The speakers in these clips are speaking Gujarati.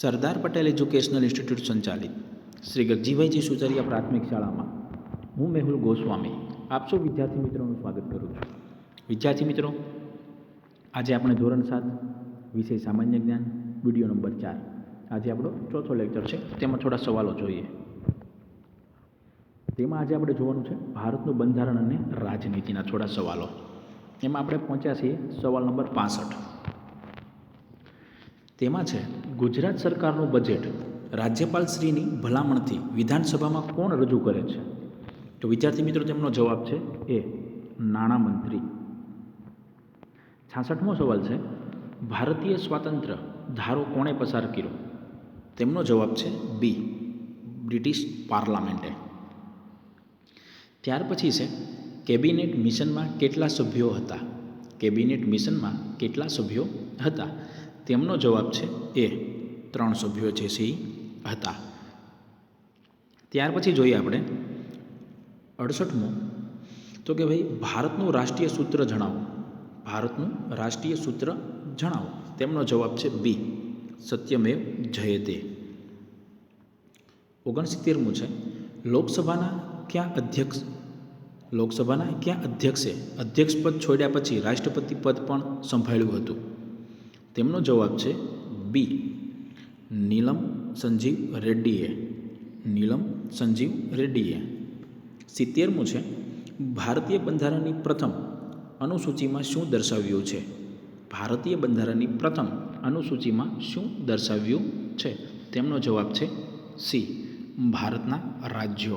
સરદાર પટેલ એજ્યુકેશનલ ઇન્સ્ટિટ્યૂટ સંચાલિત. શ્રી ગગજીભાઈજી સુચરિયા પ્રાથમિક શાળામાં. હું મેહુલ ગોસ્વામી. આપ સૌ વિદ્યાર્થી મિત્રોનું સ્વાગત કરું છું. વિદ્યાર્થી મિત્રો, આજે આપણે ધોરણ સાત, વિષય સામાન્ય જ્ઞાન, વીડિયો નંબર ચાર. આજે આપણો ચોથો લેક્ચર છે. તેમાં થોડા સવાલો જોઈએ. તેમાં આજે આપણે જોવાનું છે ભારતનું બંધારણ અને રાજનીતિના થોડા સવાલો. એમાં આપણે પહોંચ્યા છીએ સવાલ નંબર પાસઠ. તેમાં છે ગુજરાત સરકારનું બજેટ રાજ્યપાલ શ્રીની ભલામણથી વિધાનસભામાં કોણ રજૂ કરે છે? તો વિદ્યાર્થી મિત્રો, તેમનો જવાબ છે એ નાણામંત્રી. છાસઠમો સવાલ છે, ભારતીય સ્વાતંત્ર્ય ધારો કોણે પસાર કર્યો? તેમનો જવાબ છે બી, બ્રિટિશ પાર્લામેન્ટે. ત્યાર પછી છે, કેબિનેટ મિશનમાં કેટલા સભ્યો હતા? કેબિનેટ મિશનમાં કેટલા સભ્યો હતા? તેમનો જવાબ છે એ ત્રણ સભ્યો જે છે હતા. ત્યાર પછી જોઈએ આપણે અડસઠમું. તો કે ભાઈ, ભારતનું રાષ્ટ્રીય સૂત્ર જણાવો. ભારતનું રાષ્ટ્રીય સૂત્ર જણાવો. તેમનો જવાબ છે બી, સત્યમેવ જયતે. ઓગણસિત્તેરમું છે. લોકસભાના ક્યાં અધ્યક્ષ, લોકસભાના ક્યાં અધ્યક્ષે અધ્યક્ષ પદ છોડ્યા પછી રાષ્ટ્રપતિ પદ પણ સંભાળ્યું હતું? તેમનો જવાબ છે બી. નીલમ સંજીવ રેડ્ડીએ. નીલમ સંજીવ રેડ્ડીએ. સિત્તેરમું છે, ભારતીય બંધારણની પ્રથમ અનુસૂચિમાં શું દર્શાવ્યું છે? ભારતીય બંધારણની પ્રથમ અનુસૂચિમાં શું દર્શાવ્યું છે? તેમનો જવાબ છે સી, ભારતના રાજ્યો.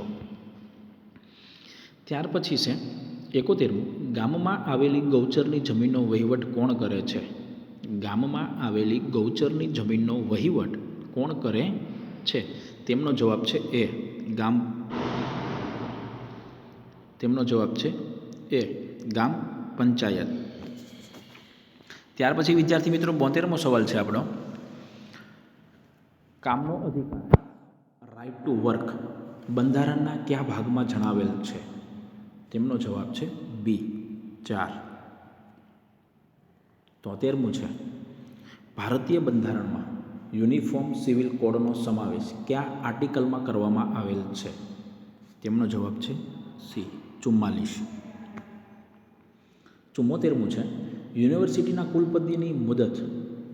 ત્યાર પછી છે, એકોતેરમું, ગામમાં આવેલી ગૌચરની જમીનનો વહીવટ કોણ કરે છે? ગામમાં આવેલી ગૌચરની જમીનનો વહીવટ કોણ કરે છે? તેમનો જવાબ છે એ. ગામ. તેમનો જવાબ છે એ. ગામ પંચાયત. ત્યાર પછી વિદ્યાર્થી મિત્રો, બોતેરમો સવાલ છે આપણો. કામનો અધિકાર રાઇટ ટુ વર્ક બંધારણના કયા ભાગમાં જણાવેલ છે? તેમનો જવાબ છે બી. ચાર. તોતેરમું છે. ભારતીય બંધારણમાં યુનિફોર્મ સિવિલ કોડનો સમાવેશ કયા આર્ટિકલમાં કરવામાં આવેલ છે? તેમનો જવાબ છે સી, ચુમ્માલીસ. ચુમ્મોતેરમું છે, યુનિવર્સિટીના કુલપતિની મુદત.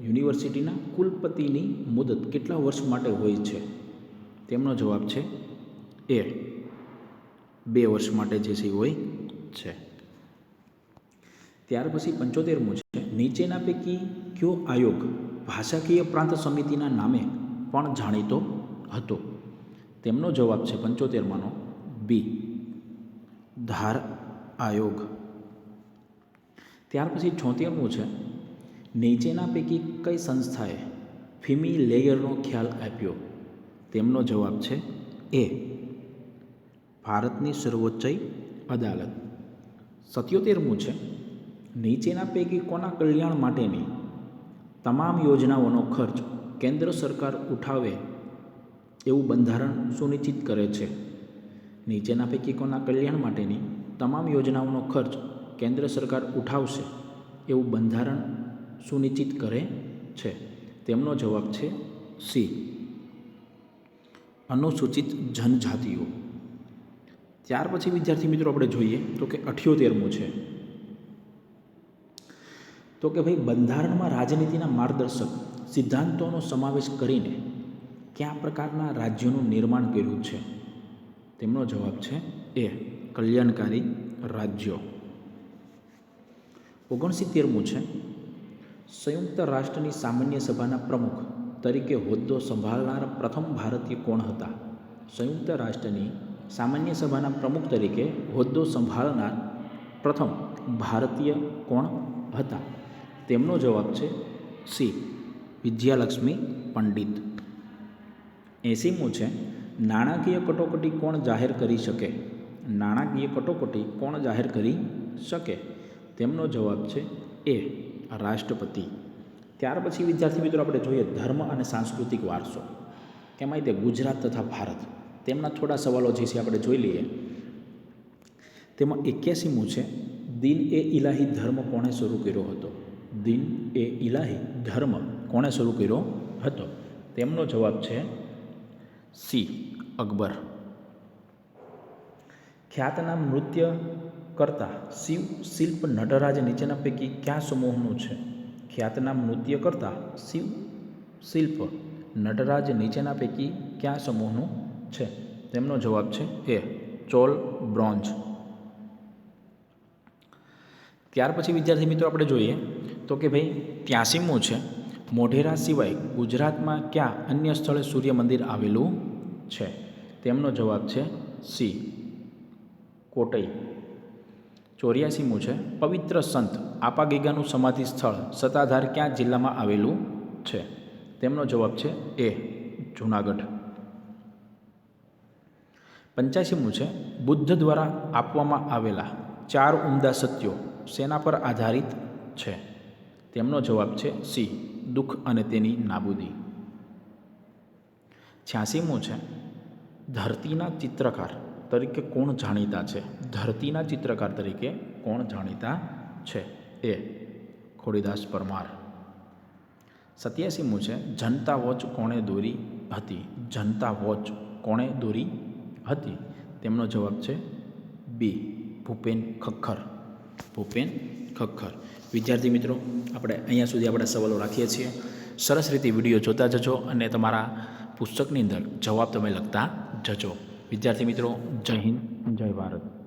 યુનિવર્સિટીના કુલપતિની મુદત કેટલા વર્ષ માટે હોય છે? તેમનો જવાબ છે એ. બે વર્ષ માટે જે સી હોય છે. ત્યાર પછી પંચોતેરમું છે. નીચેના પૈકી કયો આયોગ ભાષાકીય પ્રાંત સમિતિના નામે પણ જાણીતો હતો? તેમનો જવાબ છે પંચોતેરમાંનો. બી. ધાર આયોગ. ત્યાર પછી છોતેરમું છે. નીચેના પૈકી કઈ સંસ્થાએ ફિમી લેયરનો ખ્યાલ આપ્યો? તેમનો જવાબ છે એ. ભારતની સર્વોચ્ચ અદાલત. સત્યોતેરમું છે. નીચેના પૈકી કોના કલ્યાણ માટેની તમામ યોજનાઓનો ખર્ચ કેન્દ્ર સરકાર ઉઠાવે એવું બંધારણ સુનિશ્ચિત કરે છે. નીચેના પૈકી કોના કલ્યાણ માટેની તમામ યોજનાઓનો ખર્ચ કેન્દ્ર સરકાર ઉઠાવશે એવું બંધારણ સુનિશ્ચિત કરે છે. તેમનો જવાબ છે સી. અનુસૂચિત જનજાતિઓ. ત્યાર પછી વિદ્યાર્થી મિત્રો આપણે જોઈએ તો કે અઠ્યોતેરમું છે. તો કે ભાઈ બંધારણમાં રાજનીતિના માર્ગદર્શક સિદ્ધાંતોનો સમાવેશ કરીને કયા પ્રકારના રાજ્યોનું નિર્માણ કર્યું છે? તેમનો જવાબ છે એ, કલ્યાણકારી રાજ્યો. ઓગણસિત્તેરમું છે, સંયુક્ત રાષ્ટ્રની સામાન્ય સભાના પ્રમુખ તરીકે હોદ્દો સંભાળનાર પ્રથમ ભારતીય કોણ હતા? સંયુક્ત રાષ્ટ્રની સામાન્ય સભાના પ્રમુખ તરીકે હોદ્દો સંભાળનાર પ્રથમ ભારતીય કોણ હતા? તેમનો જવાબ છે સી, વિદ્યાલક્ષ્મી પંડિત. એંસીમું છે, નાણાકીય કટોકટી કોણ જાહેર કરી શકે? નાણાકીય કટોકટી કોણ જાહેર કરી શકે? તેમનો જવાબ છે એ, રાષ્ટ્રપતિ. ત્યાર પછી વિદ્યાર્થી મિત્રો આપણે જોઈએ ધર્મ અને સાંસ્કૃતિક વારસો. કેમાં તે ગુજરાત તથા ભારત. તેમના થોડા સવાલો જે છે આપણે જોઈ લઈએ. તેમાં એક્યાસીમું છે, દિન એ ઇલાહી ધર્મ કોણે શરૂ કર્યો હતો? દિન એ ઇલાહી, ધર્મ, કોણે શરૂ કર્યો હતો? તેમનો જવાબ છે સી, અકબર. ખ્યાતનામ નૃત્ય કરતા શિવ શિલ્પ નટરાજ નીચેના પૈકી કયા સમૂહનું છે? ખ્યાતનામ નૃત્ય કરતા શિવ શિલ્પ નટરાજ નીચેના પૈકી કયા સમૂહનું છે? તેમનો જવાબ છે એ, ચોલ બ્રોન્ઝ. ત્યાર પછી વિદ્યાર્થી મિત્રો આપણે જોઈએ તો કે ભાઈ ત્યાસીમું છે. મોઢેરા સિવાય ગુજરાતમાં ક્યાં અન્ય સ્થળે સૂર્ય મંદિર આવેલું છે? તેમનો જવાબ છે સી, કોટઈ. ચોર્યાસીમું છે. પવિત્ર સંત આપાગીગાનું સમાધિ સ્થળ સત્તાધાર ક્યાં જિલ્લામાં આવેલું છે? તેમનો જવાબ છે એ, જૂનાગઢ. પંચ્યાસીમું છે. બુદ્ધ દ્વારા આપવામાં આવેલા ચાર ઉમદા સત્યો સેના પર આધારિત છે. તેમનો જવાબ છે સી, દુઃખ અને તેની નાબૂદી. છ્યાસીમું છે, ધરતીના ચિત્રકાર તરીકે કોણ જાણીતા છે? ધરતીના ચિત્રકાર તરીકે કોણ જાણીતા છે? એ, ખોડીદાસ પરમાર. સત્યાસીમું છે, જનતા વોચ કોણે દોરી હતી? જનતા વોચ કોણે દોરી હતી? તેમનો જવાબ છે બી, ભૂપેન ખખ્ખર ભૂપેન ખખ્ખર વિદ્યાર્થી મિત્રો, આપણે અહીંયા સુધી આપણે સવાલો રાખીએ છીએ. સરસ રીતે વીડિયો જોતા જજો અને તમારા પુસ્તકની અંદર જવાબ તમે લખતા જજો. વિદ્યાર્થી મિત્રો, જય હિન્દ, જય ભારત.